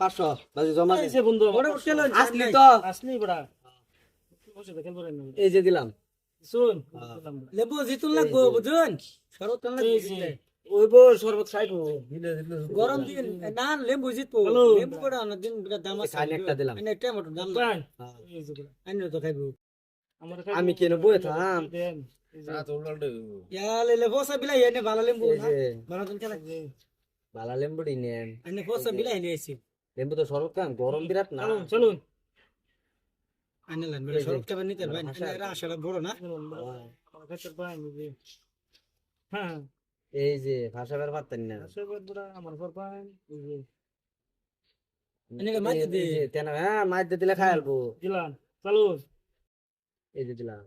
পাঁচশো বাজি জমা দে। এই যে বন্ধু ওটা উঠে লইন, আসলি তো। আসলি বড়া। বসে দেখেন পরে এই যে দিলাম। শুন হ্যাঁ। লেবু জিতুন লাগবো বুঝুন? শরৎ এই যে। ওই বউ শরবত খাইবো। গরম দিন না লেবু জিতবো। লেবু করে অনেক দিন বিরাট দাম আছে। খালি একটা দিলাম। এনে টমেটো দাম। পান হ্যাঁ। আইনে তো খাইবো। আমি কেন বয়ে থাম দেন এই যে ইয়া লেলে ফসা বিলাই এনে ভালো লেবু ভালো দিন খেলা। নেন আইনে ফসা বিলাই এনে লেম্বু তো শরবত খান গরম বিরাট না চলুন চলুন আইনে লান বেটা শরৎ নিতে ভাই এরা আসলে বড় না এই যে হ্যাঁ এই যে পারতেন না আমার পর পান হ্যাঁ মাছ দিলে খাই আলবো দিলাম চলুন এই যে দিলাম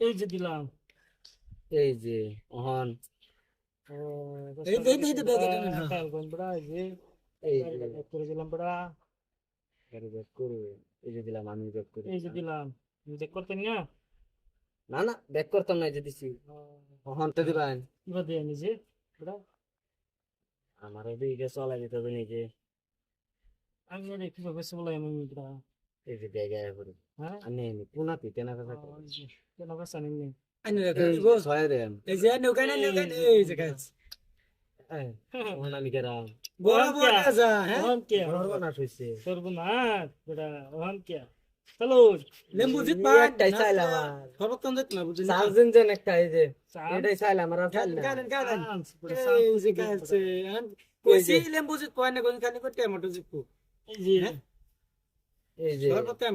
এই যে দিলাম এই যে অহন এই যে, এই করে দিলাম বড়া গাড়ি বেক করবে এই যে দিলাম আমি বেক করি এই যে দিলাম। দেখ করতেন না না না বেক করতাম না এই যে দিছি। অহন দিবেন কিবা দিয়ে নিজে বড়া আমারও দিকে চলাই দিতে হবে নিজে। আমি ওরে কীভাবে বলে আমি বড়া এই যে ব্যাগে আয় পড়ি। হ্যাঁ? নি পুনা পি তেনা কথা কেন কাছে নেই আইনে এই রাখব ছয় দেন। এই যে নৌকা না নৌকা এই যে গাছ।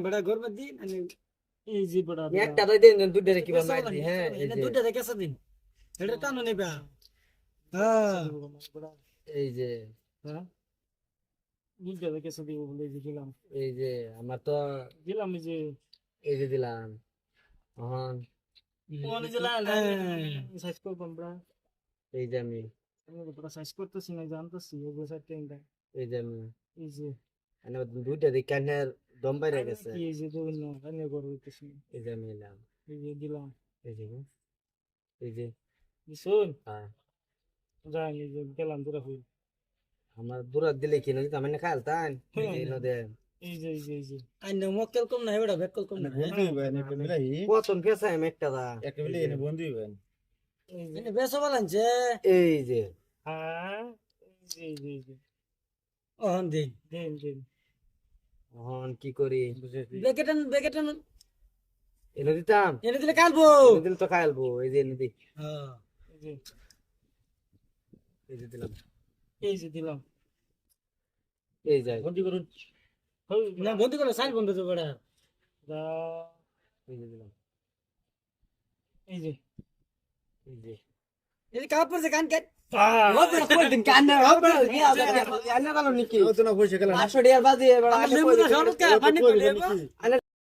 একটা দিন আনে এই যে বড়া একটা তো দিন দুধের কিবা মার দি হ্যাঁ? দুটা দেখে দিন। এটা টানো নেবা এই যে হ্যাঁ দিব এই যে দিলাম এই যে আমার তো দিলাম এই যে এই যে দিলাম অহন ওখানে যে লাল হ্যাঁ। সাইজ করবাম বড়া এই যে আমি সাইজ করতেছি না জানতেছি সাইড এই যে আমি এই যে মানে দুইটা দিক কানের দম বাইরে গেছে কি এই যে দুই না কানে করব হইতেছি এই যে আমি এলাম এই যে দিলাম এই যে এই যে শুন হ্যাঁ যাই যে গেলাম দূরে হই আমার দূরাত দিলে কি নদী তার খাল তাই? নদী এই যে এই যে এই যে। আইনে মক্কেল কম না এবারে বেকল কম না আমি একটা দা। এই যে। এনে বেসো বলানছে এই যে। হ্যাঁ এই যে এই যে ওহন দিন। দেন দেন। অহন কি করি? বেকেটান বেকেটান। এনে দিতাম এনে দিলে কালবো এনে দিলে তো খাইলবো এই যে এনে দি হ্যাঁ এই যে যে দিলাম এই যে দিলাম এই যাই বন্দি করুন না বন্ধু করে সাইল বন্ধু তো বড় দা এই যে দিলাম এই যে এই যে এই কাপড় সে কান কে আহ! কান্না হবে নিকি